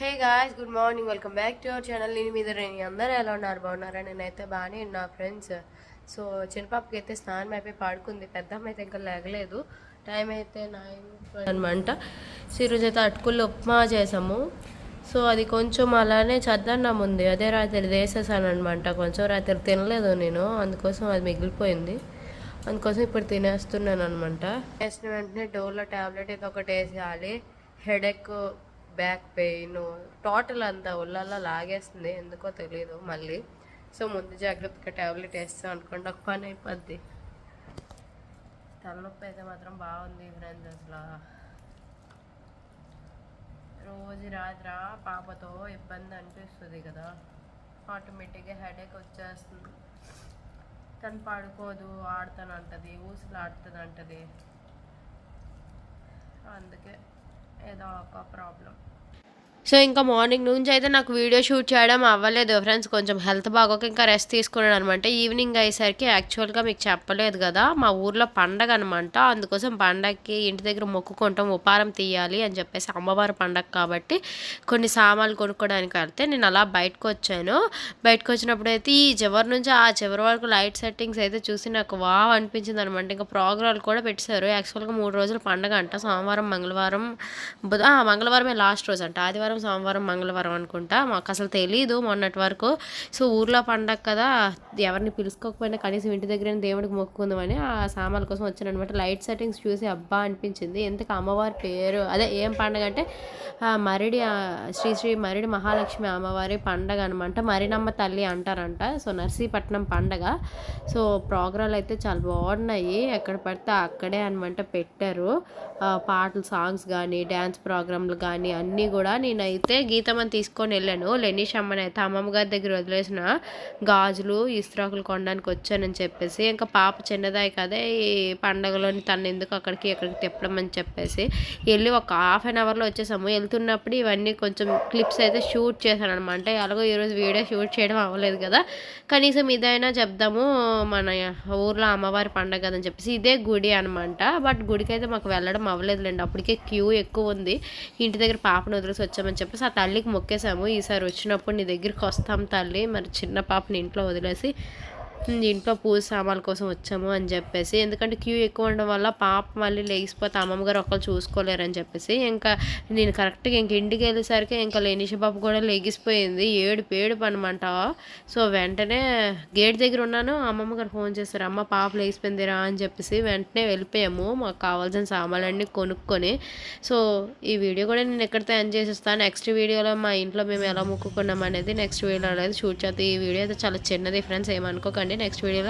Hey guys good morning. Welcome back to our channel. నేను మీద నేను అందరూ ఎలా ఉన్నారు? బాగున్నారా? నేనైతే బాగానే నా ఫ్రెండ్స్. సో చిన్నపాపకి అయితే స్నానం అయిపోయి పడుకుంది. పెద్దమ్మ అయితే ఇంకా లేగలేదు. టైం అయితే నైన్ అనమాట సో ఈరోజు అయితే అటుకులు ఉప్మా చేసాము. సో అది కొంచెం అలానే చద్దన్నం ఉంది. అదే రాత్రి వేసేసాను అనమాట కొంచెం రాత్రి తినలేదు నేను. అందుకోసం అది మిగిలిపోయింది. అందుకోసం ఇప్పుడు తినేస్తున్నాను అనమాట వేసిన వెంటనే డోర్లో ట్యాబ్లెట్ అయితే ఒకటి వేసేయాలి. హెడేక్ బ్యాక్ పెయిన్ టోటల్ అంతా ఒళ్ళల్లో లాగేస్తుంది ఎందుకో తెలియదు మళ్ళీ. సో ముందు జాగ్రత్తగా ట్యాబ్లెట్ వేస్తాం అనుకోండి ఒక పని అయిపోద్ది. తలనొప్పి అయితే మాత్రం బాగుంది ఫ్రెండ్స్ అసలు. రోజు రాత్రి పాపతో ఇబ్బంది అనిపిస్తుంది కదా. ఆటోమేటిక్గా హెడేక్ వచ్చేస్తుంది. తను పడుకోదు ఆడతానంటది ఊసులు ఆడుతుంది అంటది అందుకే ఏదో ఒక ప్రాబ్లం సో ఇంకా మార్నింగ్ నుంచి అయితే నాకు వీడియో షూట్ చేయడం అవ్వలేదు ఫ్రెండ్స్ కొంచెం హెల్త్ బాగోక ఇంకా రెస్ట్ తీసుకున్నాను అనమాట ఈవినింగ్ అయ్యేసరికి యాక్చువల్గా మీకు చెప్పలేదు కదా మా ఊర్లో పండగ అనమాట అందుకోసం పండగకి ఇంటి దగ్గర మొక్కుకుంటాం ఉపారం తీయాలి అని చెప్పేసి అమ్మవారి పండగ కాబట్టి కొన్ని సామాన్లు కొనుక్కోవడానికి వెళ్తే నేను అలా బయటకు వచ్చాను. బయటకు వచ్చినప్పుడు అయితే ఈ చివరి నుంచి ఆ చివరి వరకు లైట్ సెట్టింగ్స్ అయితే చూసి నాకు వావ్ అనిపించింది అనమాట ఇంకా ప్రోగ్రాలు కూడా పెట్టారు యాక్చువల్గా మూడు రోజులు పండగ అంట. సోమవారం మంగళవారం బుధ ఆ, మంగళవారమే లాస్ట్ రోజు అంట ఆదివారం సోమవారం మంగళవారం అనుకుంటా. మాకు అసలు తెలియదు మొన్నటి వరకు. సో ఊర్లో పండగ కదా ఎవరిని పిలుచుకోకపోయినా కనీసం ఇంటి దగ్గర దేవుడికి మొక్కుకుందామని ఆ సామాన్ల కోసం వచ్చాను అనమాట లైట్ సెట్టింగ్స్ చూసి అబ్బా అనిపించింది. ఎందుకు అమ్మవారి పేరు? అదే ఏం పండగ అంటే మరిడి ఆ, శ్రీ శ్రీ మరిడి మహాలక్ష్మి అమ్మవారి పండగ అనమాట మరినమ్మ తల్లి అంటారంట. సో నర్సీపట్నం పండగ. సో ప్రోగ్రాలు అయితే చాలా బాగున్నాయి. ఎక్కడ పడితే అక్కడే అనమాట పెట్టారు. పాటలు సాంగ్స్ కానీ డ్యాన్స్ ప్రోగ్రాంలు కానీ అన్నీ కూడా నేను అయితే గీతమ్మని తీసుకొని వెళ్ళాను. లెనీష్ అమ్మని అయితే అమ్మమ్మ గారి దగ్గర వదిలేసిన గాజులు ఇస్త్రాకులు కొనడానికి వచ్చానని చెప్పేసి ఇంకా పాప చిన్నదాయి కదా ఈ పండగలోని తను ఎందుకు అక్కడికి ఎక్కడికి తిప్పడం అని చెప్పేసి వెళ్ళి ఒక హాఫ్ అన్ అవర్లో వచ్చేసాము. వెళ్తున్నప్పుడు ఇవన్నీ కొంచెం క్లిప్స్ అయితే షూట్ చేశాను అనమాట ఎలాగో ఈరోజు వీడియో షూట్ చేయడం అవ్వలేదు కదా. కనీసం ఇదైనా చెప్దాము మన ఊర్లో అమ్మవారి పండగ కదని చెప్పేసి ఇదే గుడి అనమాట బట్ గుడికి అయితే మాకు వెళ్ళడం అవ్వలేదులేండి. అప్పటికే క్యూ ఎక్కువ ఉంది. ఇంటి దగ్గర పాపను వదిలేసి వచ్చామని చెప్పేసి ఆ తల్లికి మొక్కేసాము. ఈసారి వచ్చినప్పుడు నీ దగ్గరికి వస్తాం తల్లి. మరి చిన్న పాపని ఇంట్లో వదిలేసి ఇంట్లో పూజ సామాన్ల కోసం వచ్చాము అని చెప్పేసి. ఎందుకంటే క్యూ ఎక్కువ ఉండడం వల్ల పాప మళ్ళీ లేచిపోతే అమ్మమ్మ గారు చూసుకోలేరు చూసుకోలేరని చెప్పేసి. ఇంకా నేను కరెక్ట్గా ఇంక ఇంటికి వెళ్ళేసరికి ఇంకా లేనిష బాబు కూడా లెగిసిపోయింది. ఏడు ఏడుపు అనమాట సో వెంటనే గేట్ దగ్గర ఉన్నాను. అమ్మమ్మ గారు ఫోన్ చేశారు. అమ్మ పాప లేచిపోయిందిరా అని చెప్పేసి వెంటనే వెళ్ళిపోయాము. మాకు కావాల్సిన సామాన్లన్నీ కొనుక్కొని. సో ఈ వీడియో కూడా నేను ఎక్కడితో ఎండ్ చేసేస్తాను. నెక్స్ట్ వీడియోలో మా ఇంట్లో మేము ఎలా మొక్కుకున్నాం అనేది నెక్స్ట్ వీడియోలో అనేది షూట్ చేస్తాం ఈ వీడియో అయితే చాలా చిన్నది. ఫ్రెండ్స్ ఏమనుకోకండి. నెక్స్ట్ వీడియోలో